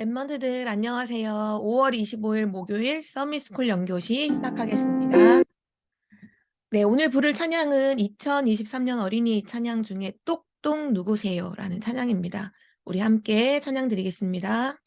랩런트들 안녕하세요. 5월 25일 목요일 서밋스쿨 연교시 시작하겠습니다. 네, 오늘 부를 찬양은 2023년 어린이 찬양 중에 똑똑 누구세요? 라는 찬양입니다. 우리 함께 찬양 드리겠습니다.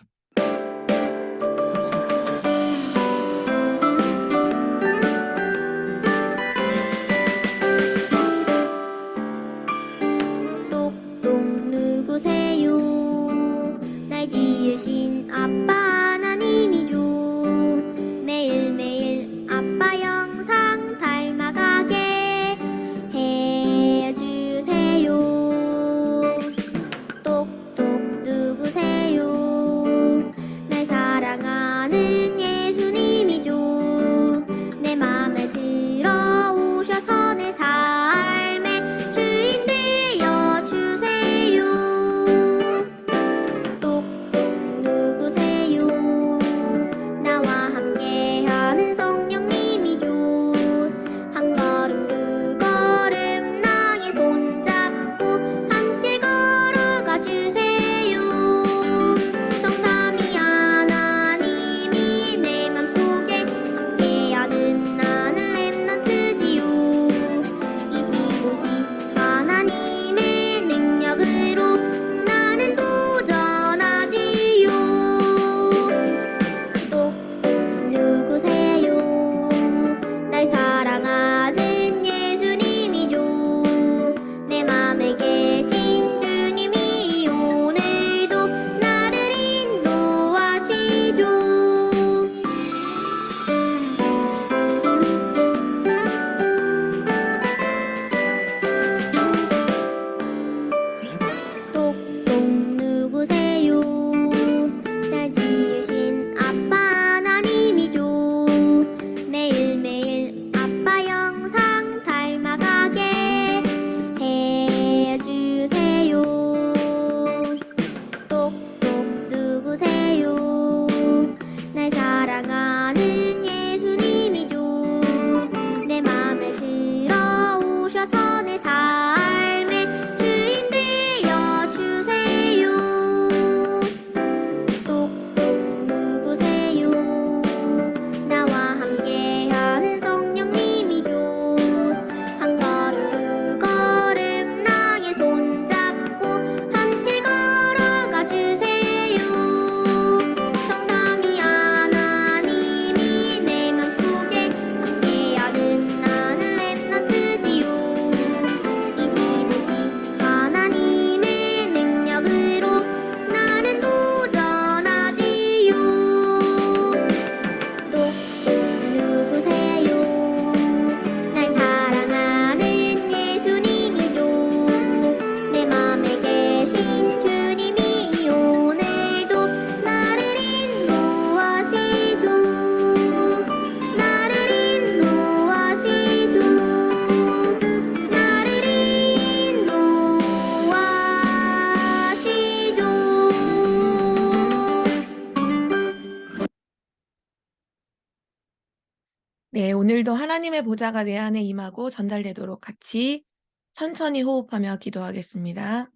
하나님의 보좌가 내 안에 임하고 전달되도록 같이 천천히 호흡하며 기도하겠습니다.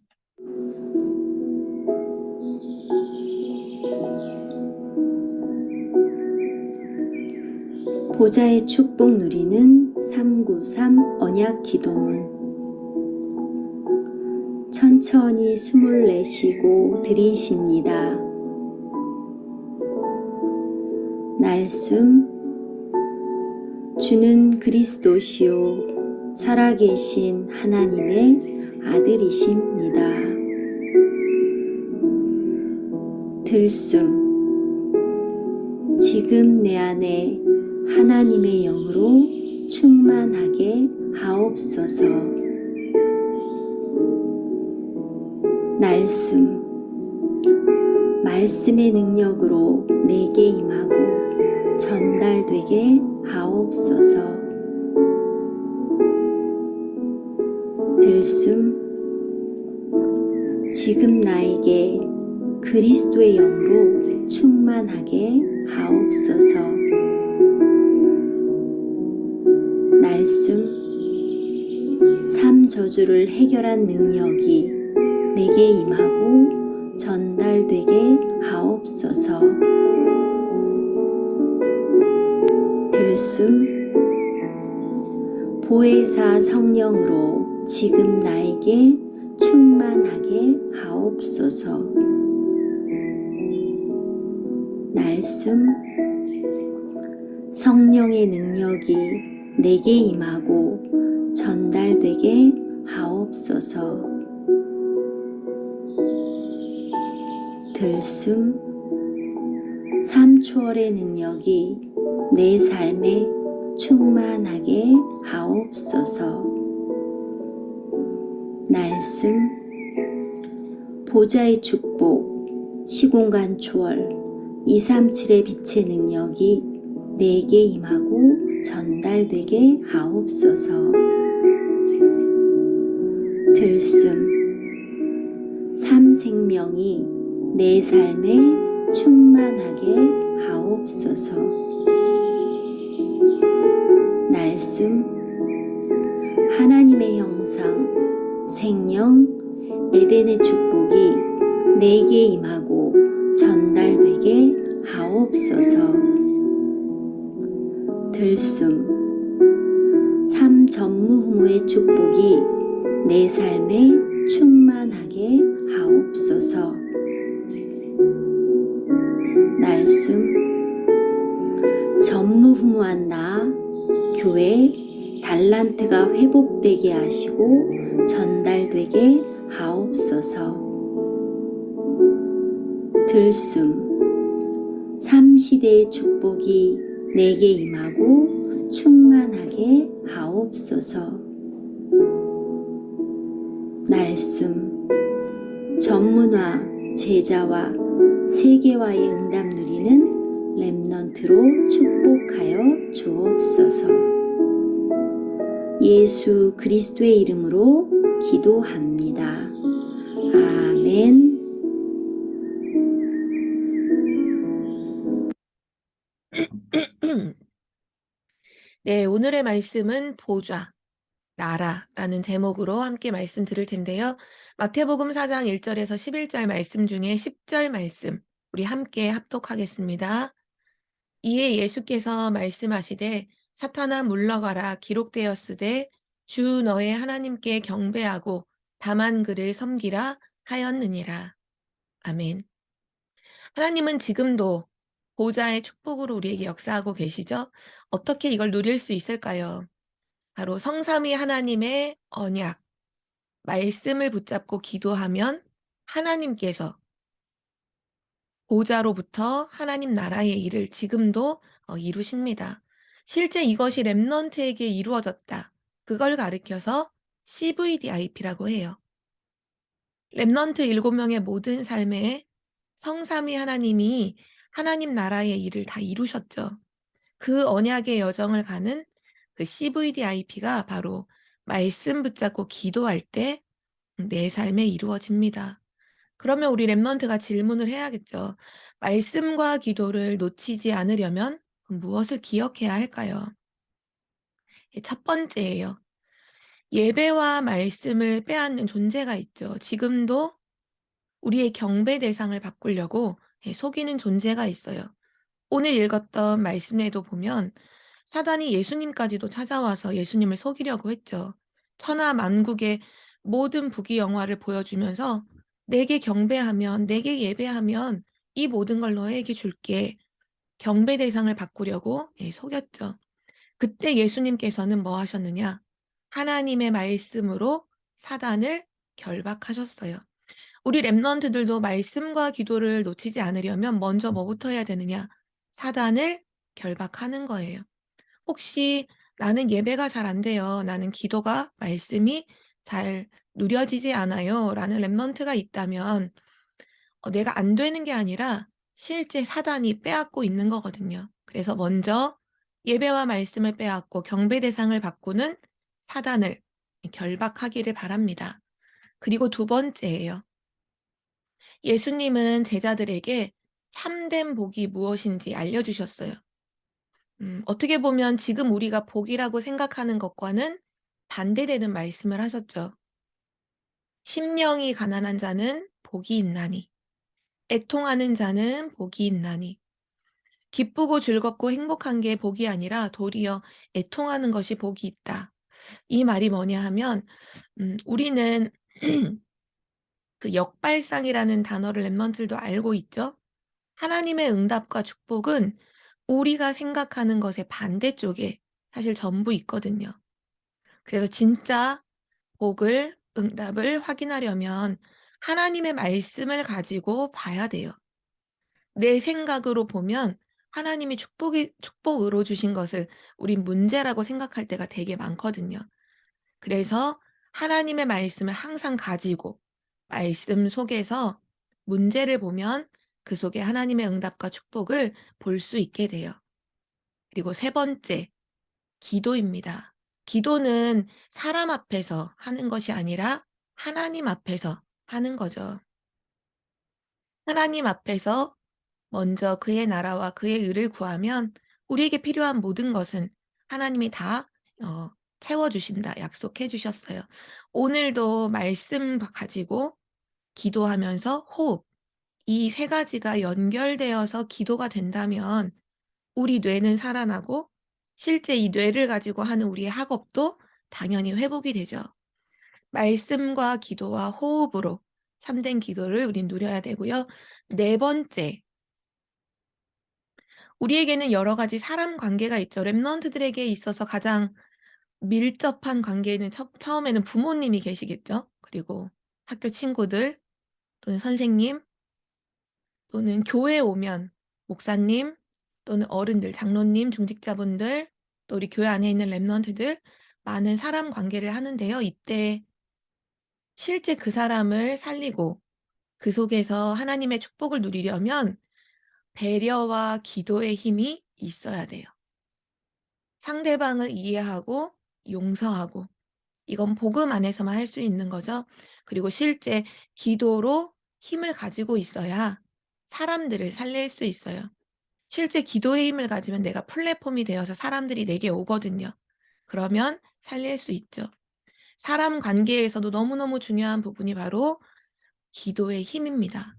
보좌의 축복 누리는 393 언약 기도문 천천히 숨을 내쉬고 들이쉽니다. 날숨 주는 그리스도시요 살아계신 하나님의 아들이십니다. 들숨 지금 내 안에 하나님의 영으로 충만하게 하옵소서. 날숨 말씀의 능력으로 내게 임하고 전달되게 하옵소서. 들숨 지금 나에게 그리스도의 영으로 충만하게 하옵소서. 날숨 삶 저주를 해결한 능력이 내게 임하고 전달되게 하옵소서. 들숨 보혜사 성령으로 지금 나에게 충만하게 하옵소서. 날숨 성령의 능력이 내게 임하고 전달되게 하옵소서. 들숨 삼초월의 능력이 내 삶에 충만하게 하옵소서. 날숨 보좌의 축복 시공간 초월 237의 빛의 능력이 내게 임하고 전달되게 하옵소서. 들숨 삼생명이 내 삶에 충만하게 하옵소서. 날숨 하나님의 형상 생명 에덴의 축복이 내게 임하고 전달되게 하옵소서. 들숨 삼 전무후무의 축복이 내 삶에 충만하게 하옵소서. 날숨 전무후무한 나 교회 달란트가 회복되게 하시고 전달되게 하옵소서. 들숨 삼시대의 축복이 내게 임하고 충만하게 하옵소서. 날숨 전문화 제자와 세계와의 응답 누리는 렘넌트로 축복하여 주옵소서. 예수 그리스도의 이름으로 기도합니다. 아멘. 네, 오늘의 말씀은 보좌, 나라라는 제목으로 함께 말씀 드릴 텐데요. 마태복음 4장 1절에서 11절 말씀 중에 10절 말씀 우리 함께 합독하겠습니다. 이에 예수께서 말씀하시되 사탄아 물러가라 기록되었으되 주 너의 하나님께 경배하고 다만 그를 섬기라 하였느니라. 아멘. 하나님은 지금도 보좌의 축복으로 우리에게 역사하고 계시죠? 어떻게 이걸 누릴 수 있을까요? 바로 성삼위 하나님의 언약, 말씀을 붙잡고 기도하면 하나님께서 보좌로부터 하나님 나라의 일을 지금도 어, 이루십니다. 실제 이것이 랩넌트에게 이루어졌다. 그걸 가리켜서 CVDIP라고 해요. 랩넌트 일곱 명의 모든 삶에 성삼위 하나님이 하나님 나라의 일을 다 이루셨죠. 그 언약의 여정을 가는 그 CVDIP가 바로 말씀 붙잡고 기도할 때 내 삶에 이루어집니다. 그러면 우리 랩넌트가 질문을 해야겠죠. 말씀과 기도를 놓치지 않으려면 무엇을 기억해야 할까요? 예, 첫 번째예요. 예배와 말씀을 빼앗는 존재가 있죠. 지금도 우리의 경배 대상을 바꾸려고 예, 속이는 존재가 있어요. 오늘 읽었던 말씀에도 보면 사단이 예수님까지도 찾아와서 예수님을 속이려고 했죠. 천하 만국의 모든 부귀 영화를 보여주면서 내게 경배하면 내게 예배하면 이 모든 걸 너에게 줄게. 경배 대상을 바꾸려고 예, 속였죠. 그때 예수님께서는 뭐 하셨느냐? 하나님의 말씀으로 사단을 결박하셨어요. 우리 랩넌트들도 말씀과 기도를 놓치지 않으려면 먼저 뭐부터 해야 되느냐? 사단을 결박하는 거예요. 혹시 나는 예배가 잘 안 돼요. 나는 기도가 말씀이 잘 누려지지 않아요. 라는 랩넌트가 있다면 어, 내가 안 되는 게 아니라 실제 사단이 빼앗고 있는 거거든요. 그래서 먼저 예배와 말씀을 빼앗고 경배 대상을 바꾸는 사단을 결박하기를 바랍니다. 그리고 두 번째예요. 예수님은 제자들에게 참된 복이 무엇인지 알려주셨어요. 음, 어떻게 보면 지금 우리가 복이라고 생각하는 것과는 반대되는 말씀을 하셨죠. 심령이 가난한 자는 복이 있나니 애통하는 자는 복이 있나니. 기쁘고 즐겁고 행복한 게 복이 아니라 도리어 애통하는 것이 복이 있다. 이 말이 뭐냐 하면 음 우리는 그 역발상이라는 단어를 랩런트들도 알고 있죠. 하나님의 응답과 축복은 우리가 생각하는 것의 반대쪽에 사실 전부 있거든요. 그래서 진짜 복을 응답을 확인하려면 하나님의 말씀을 가지고 봐야 돼요. 내 생각으로 보면 하나님이 축복이 축복으로 주신 것을 우린 문제라고 생각할 때가 되게 많거든요. 그래서 하나님의 말씀을 항상 가지고 말씀 속에서 문제를 보면 그 속에 하나님의 응답과 축복을 볼 수 있게 돼요. 그리고 세 번째, 기도입니다. 기도는 사람 앞에서 하는 것이 아니라 하나님 앞에서 하는 거죠. 하나님 앞에서 먼저 그의 나라와 그의 의를 구하면 우리에게 필요한 모든 것은 하나님이 다 어, 채워주신다 약속해 주셨어요. 오늘도 말씀 가지고 기도하면서 호흡 이 세 가지가 연결되어서 기도가 된다면 우리 뇌는 살아나고 실제 이 뇌를 가지고 하는 우리의 학업도 당연히 회복이 되죠. 말씀과 기도와 호흡으로 참된 기도를 우린 누려야 되고요. 네 번째, 우리에게는 여러 가지 사람 관계가 있죠. 랩런트들에게 있어서 가장 밀접한 관계는 첫, 처음에는 부모님이 계시겠죠. 그리고 학교 친구들 또는 선생님 또는 교회 오면 목사님 또는 어른들, 장로님, 중직자분들 또 우리 교회 안에 있는 랩런트들 많은 사람 관계를 하는데요. 이때 실제 그 사람을 살리고 그 속에서 하나님의 축복을 누리려면 배려와 기도의 힘이 있어야 돼요. 상대방을 이해하고 용서하고 이건 복음 안에서만 할 수 있는 거죠. 그리고 실제 기도로 힘을 가지고 있어야 사람들을 살릴 수 있어요. 실제 기도의 힘을 가지면 내가 플랫폼이 되어서 사람들이 내게 오거든요. 그러면 살릴 수 있죠. 사람 관계에서도 너무너무 중요한 부분이 바로 기도의 힘입니다.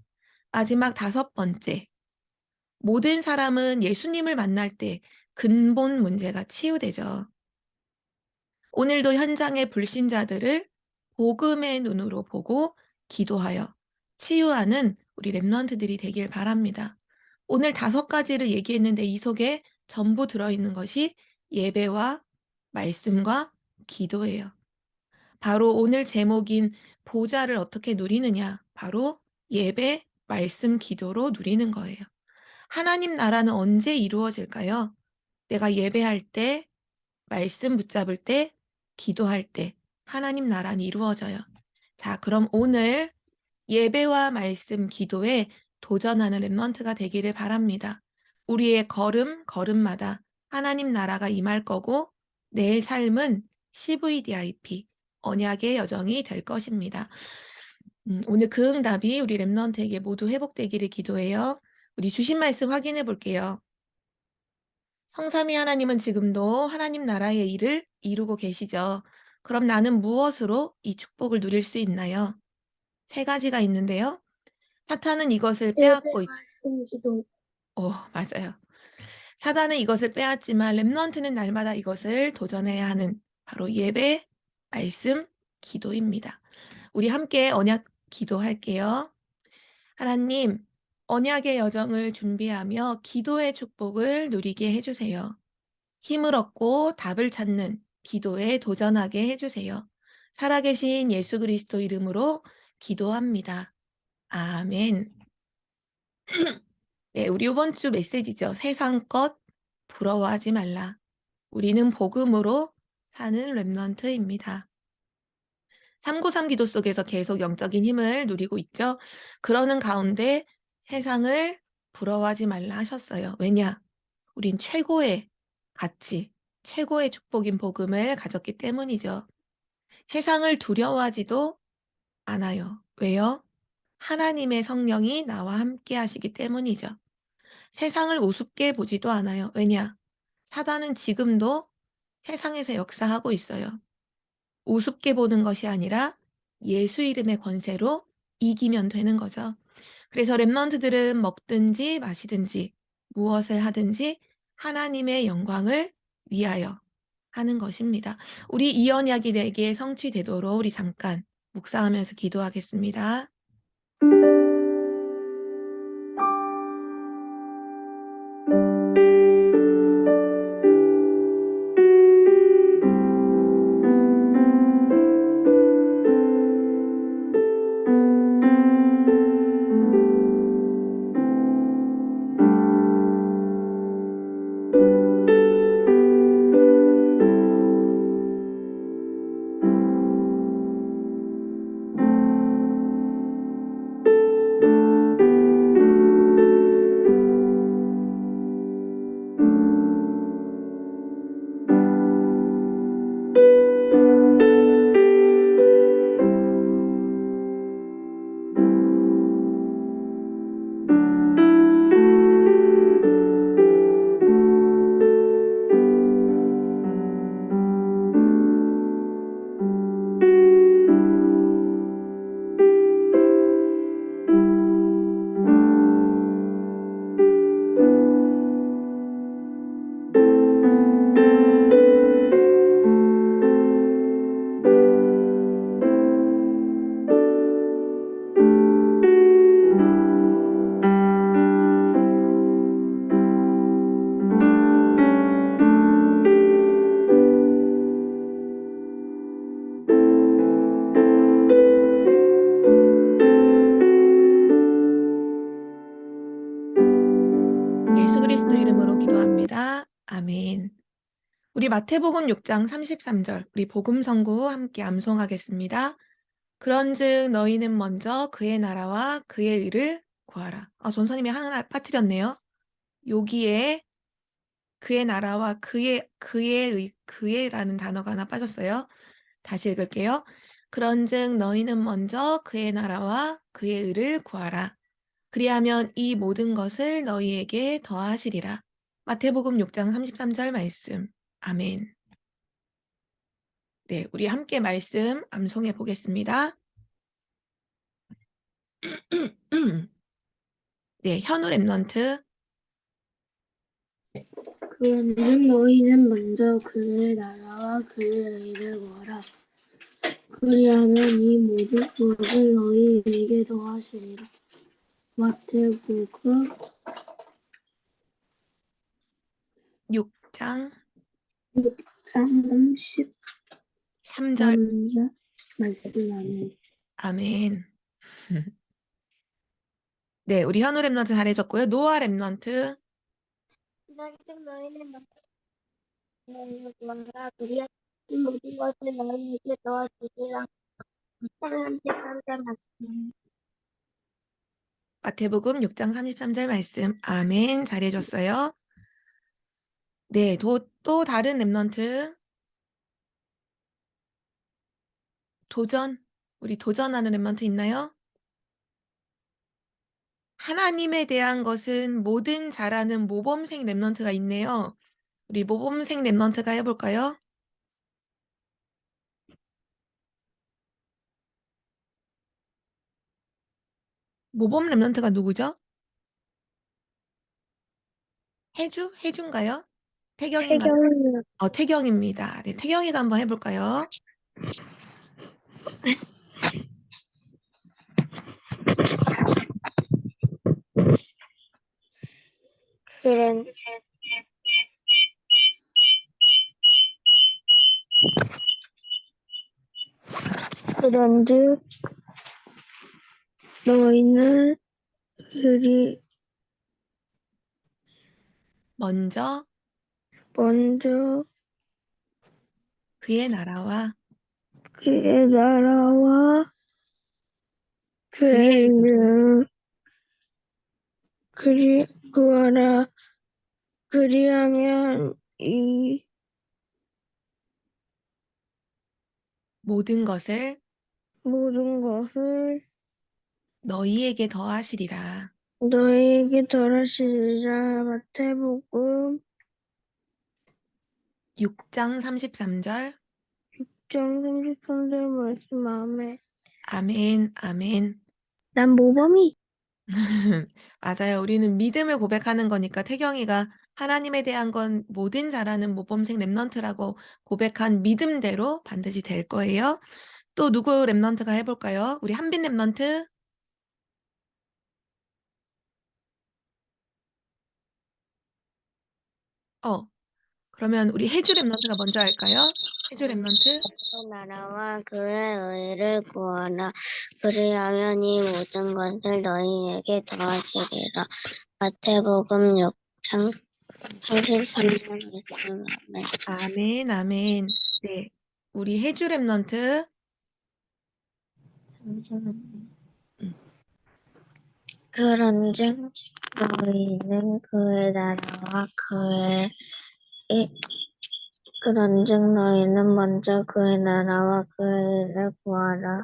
마지막 다섯 번째. 모든 사람은 예수님을 만날 때 근본 문제가 치유되죠. 오늘도 현장의 불신자들을 복음의 눈으로 보고 기도하여 치유하는 우리 랩런트들이 되길 바랍니다. 오늘 다섯 가지를 얘기했는데 이 속에 전부 들어있는 것이 예배와 말씀과 기도예요. 바로 오늘 제목인 보좌를 어떻게 누리느냐. 바로 예배, 말씀, 기도로 누리는 거예요. 하나님 나라는 언제 이루어질까요? 내가 예배할 때, 말씀 붙잡을 때, 기도할 때 하나님 나라는 이루어져요. 자, 그럼 오늘 예배와 말씀, 기도에 도전하는 랩런트가 되기를 바랍니다. 우리의 걸음, 걸음마다 하나님 나라가 임할 거고 내 삶은 CVDIP, 언약의 여정이 될 것입니다. 음, 오늘 그 응답이 우리 랩런트에게 모두 회복되기를 기도해요. 우리 주신 말씀 확인해 볼게요. 성삼위 하나님은 지금도 하나님 나라의 일을 이루고 계시죠. 그럼 나는 무엇으로 이 축복을 누릴 수 있나요? 세 가지가 있는데요. 사탄은 이것을 빼앗고 있... 기도. 어, 맞아요. 사단은 이것을 빼앗지만 랩넌트는 날마다 이것을 도전해야 하는 바로 예배, 말씀, 기도입니다. 우리 함께 언약 기도할게요. 하나님, 언약의 여정을 준비하며 기도의 축복을 누리게 해주세요. 힘을 얻고 답을 찾는 기도에 도전하게 해주세요. 살아계신 예수 그리스도 이름으로 기도합니다. 아멘. 네, 우리 이번 주 메시지죠. 세상 것 부러워하지 말라. 우리는 복음으로 사는 랩넌트입니다. 393 기도 속에서 계속 영적인 힘을 누리고 있죠. 그러는 가운데 세상을 부러워하지 말라 하셨어요. 왜냐? 우린 최고의 가치, 최고의 축복인 복음을 가졌기 때문이죠. 세상을 두려워하지도 않아요. 왜요? 하나님의 성령이 나와 함께 하시기 때문이죠. 세상을 우습게 보지도 않아요. 왜냐? 사단은 지금도 세상에서 역사하고 있어요. 우습게 보는 것이 아니라 예수 이름의 권세로 이기면 되는 거죠. 그래서 랩런트들은 먹든지 마시든지 무엇을 하든지 하나님의 영광을 위하여 하는 것입니다. 우리 이 언약이 내게 성취되도록 우리 잠깐 묵상하면서 기도하겠습니다. 예수 마태복음 6장 33절 우리 복음 선구 함께 암송하겠습니다. 그런즉 너희는 먼저 그의 나라와 그의 의를 구하라. 아, 전사님이 하나 빠뜨렸네요. 여기에 그의 나라와 그의 그의 의 그의라는 단어가 하나 빠졌어요. 다시 읽을게요. 그런즉 너희는 먼저 그의 나라와 그의 의를 구하라. 그리하면 이 모든 것을 너희에게 더하시리라. 마태복음 6장 33절 말씀. 아멘. 네, 우리 함께 말씀 암송해 보겠습니다. 네, 현우 랩넌트. 그런즉 너희는 먼저 그의 나라와 그의 의를 구하라. 그리하면 이 모든 것을 너희에게 더하시리라. 마태복음 6장 33절 3절. 말씀하는 아멘. 네, 우리 현우 랩넌트 잘해줬고요. 노아 랩넌트. 그런즉 너희는 먼저 너희는 구하라 그리하여 이 모든 것을 너희에게 도와주리라 마태복음 13절 말씀 마태복음 6장 33절 말씀. 아멘. 잘해줬어요. 네, 또, 또 다른 랩넌트. 도전. 우리 도전하는 랩넌트 있나요? 하나님에 대한 것은 뭐든 잘하는 모범생 랩넌트가 있네요. 우리 모범생 랩넌트가 해볼까요? 모범 랩넌트가 누구죠? 해주? 해준가요? 태경인가요? 어, 태경입니다. 네, 태경이가 한번 해볼까요? 그런 그런즉 너희는 그리 먼저 먼저 그의 나라와 그의 나라와 그의 이름 그리 구하라 그리하면 이 모든 것을 모든 것을 너희에게 더하시리라. 너희에게 덜하시리라 마태복음 6장 33절. 6장 33절 말씀 아멘 아멘, 아멘. 난 모범이 맞아요. 우리는 믿음을 고백하는 거니까 태경이가 하나님에 대한 건 모든 잘하는 모범생 랩넌트라고 고백한 믿음대로 반드시 될 거예요. 또 누구 랩넌트가 해볼까요? 우리 한빈 랩넌트? 어, 그러면 우리 혜주 랩넌트가 먼저 할까요? 혜주 랩넌트? 그 나라와 그의 의를 구하라. 그리하면 이 모든 것을 너희에게 더하시리라. 마태복음 6장 33절 말씀 아멘. 아멘. 네, 우리 혜주 랩넌트. 그런즉 너희는 그의 나라와 그의 이- 그런즉 너희는 먼저 그의 나라와 그의 일을 구하라.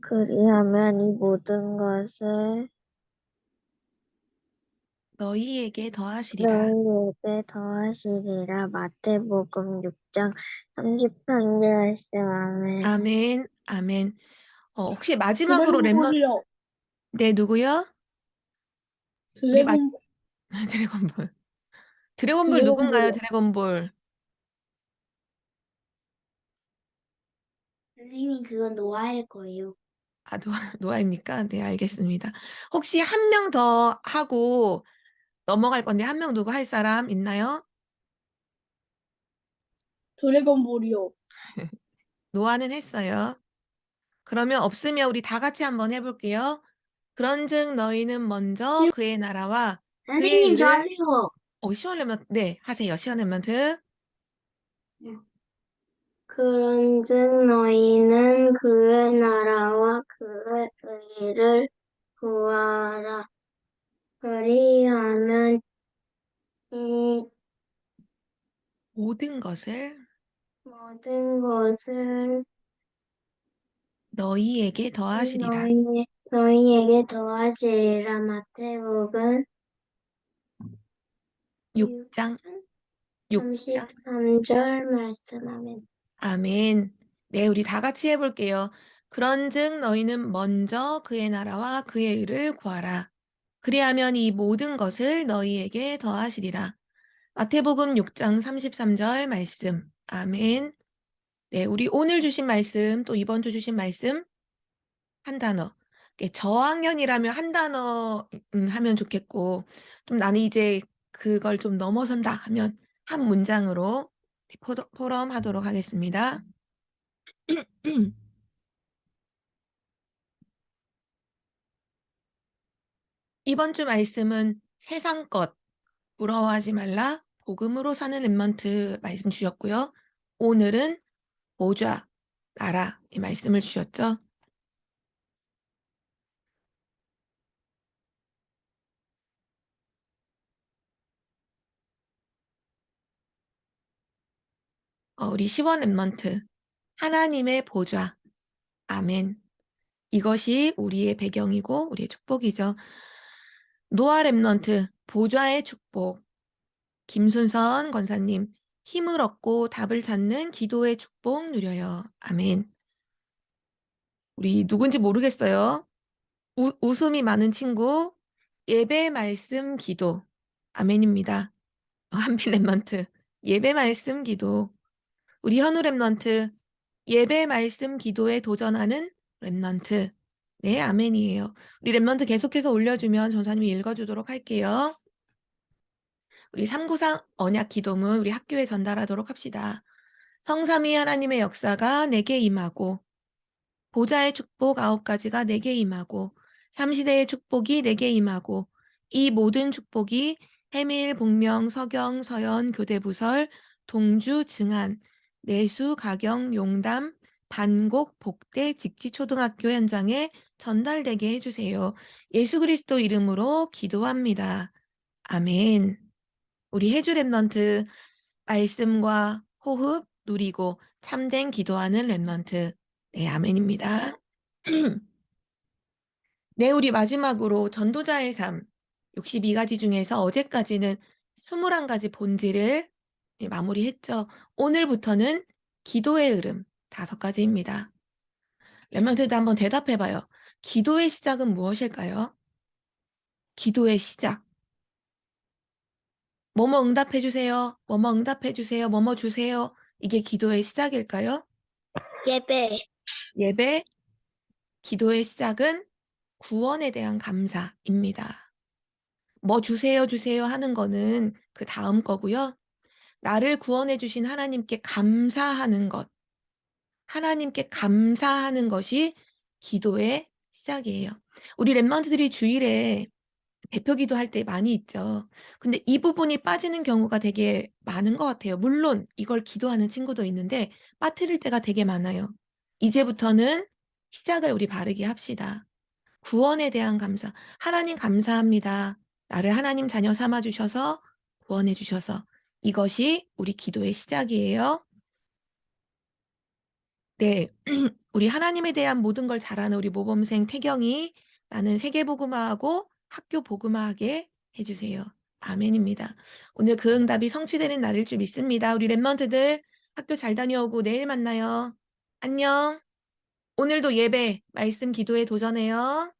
그리하면 이 모든 것을 너희에게 더하시리라. 너희에게 더하시리라. 마태복음 6장 33절 말씀 아멘. 아멘, 아멘. 어, 혹시 마지막으로 랩넌, 네, 누구요? 우리 마, 드래곤볼. 드래곤볼 누군가요, 드래곤볼? 선생님, 그건 노아일 거예요. 아, 노아, 노아입니까? 네, 알겠습니다. 혹시 한 명 더 하고 넘어갈 건데 한 명 누구 할 사람 있나요? 드래곤볼이요. 노아는 했어요. 그러면 없으면 우리 다 같이 한번 해볼게요. 그런즉 너희는 먼저 그의 나라와 선생님, 저 일을- 할래요. 어, 시원하면 네 하세요. 시원하면트. 그런즉 너희는 그의 나라와 그의 의를 구하라. 그리하면 이 모든 것을 모든 것을 너희에게 더하시리라. 너희, 너희에게 더하시리라. 마태복음 6장 6장 33절 말씀하면 아멘. 네, 우리 다 같이 해볼게요. 그런즉 너희는 먼저 그의 나라와 그의 의를 구하라. 그리하면 이 모든 것을 너희에게 더하시리라. 마태복음 6장 33절 말씀. 아멘. 네, 우리 오늘 주신 말씀, 또 이번 주 주신 말씀, 한 단어. 저학년이라면 한 단어 음, 하면 좋겠고, 좀 나는 이제 그걸 좀 넘어선다 하면 한 문장으로 포- 포럼 하도록 하겠습니다. 이번 주 말씀은 세상 것 부러워하지 말라 복음으로 사는 랩먼트 말씀 주셨고요. 오늘은 보좌 나라 이 말씀을 주셨죠. 우리 시원 랩먼트 하나님의 보좌 아멘. 이것이 우리의 배경이고 우리의 축복이죠. 노아 랩넌트 보좌의 축복 김순선 권사님 힘을 얻고 답을 찾는 기도의 축복 누려요. 아멘. 우리 누군지 모르겠어요. 우, 웃음이 많은 친구 예배 말씀 기도 아멘입니다. 어, 한빈 랩넌트 예배 말씀 기도 우리 현우 랩넌트 예배 말씀 기도에 도전하는 랩넌트 네 아멘이에요. 우리 랩넌트 계속해서 올려주면 전사님이 읽어주도록 할게요. 우리 393 언약 기도문 우리 학교에 전달하도록 합시다. 성삼위 하나님의 역사가 내게 임하고 보좌의 축복 아홉 가지가 내게 임하고 삼시대의 축복이 내게 임하고 이 모든 축복이 해밀, 복명, 서경, 서연, 교대부설, 동주, 증안, 내수, 가경, 용담, 반곡, 복대, 직지 초등학교 현장에 전달되게 해주세요. 예수 그리스도 이름으로 기도합니다. 아멘. 우리 해주 랩넌트 말씀과 호흡 누리고 참된 기도하는 랩넌트. 네, 아멘입니다. 네, 우리 마지막으로 전도자의 삶 62가지 중에서 어제까지는 21가지 본질을 네, 마무리했죠. 오늘부터는 기도의 흐름 다섯 가지입니다. 랩런트도 한번 대답해봐요. 기도의 시작은 무엇일까요? 기도의 시작. 뭐뭐 응답해 주세요. 뭐뭐 응답해 주세요. 뭐뭐 주세요. 이게 기도의 시작일까요? 예배. 예배, 기도의 시작은 구원에 대한 감사입니다. 뭐 주세요, 주세요 하는 거는 그 다음 거고요. 나를 구원해 주신 하나님께 감사하는 것, 하나님께 감사하는 것이 기도의 시작이에요. 우리 랩런트들이 주일에 대표 기도할 때 많이 있죠. 근데 이 부분이 빠지는 경우가 되게 많은 것 같아요. 물론 이걸 기도하는 친구도 있는데 빠뜨릴 때가 되게 많아요. 이제부터는 시작을 우리 바르게 합시다. 구원에 대한 감사. 하나님 감사합니다. 나를 하나님 자녀 삼아 주셔서 구원해 주셔서 이것이 우리 기도의 시작이에요. 네. 우리 하나님에 대한 모든 걸잘 아는 우리 모범생 태경이 나는 세계복음화하고 학교 복음화하게 해주세요. 아멘입니다. 오늘 그 응답이 성취되는 날일 줄 믿습니다. 우리 랩런트들 학교 잘 다녀오고 내일 만나요. 안녕. 오늘도 예배, 말씀 기도에 도전해요.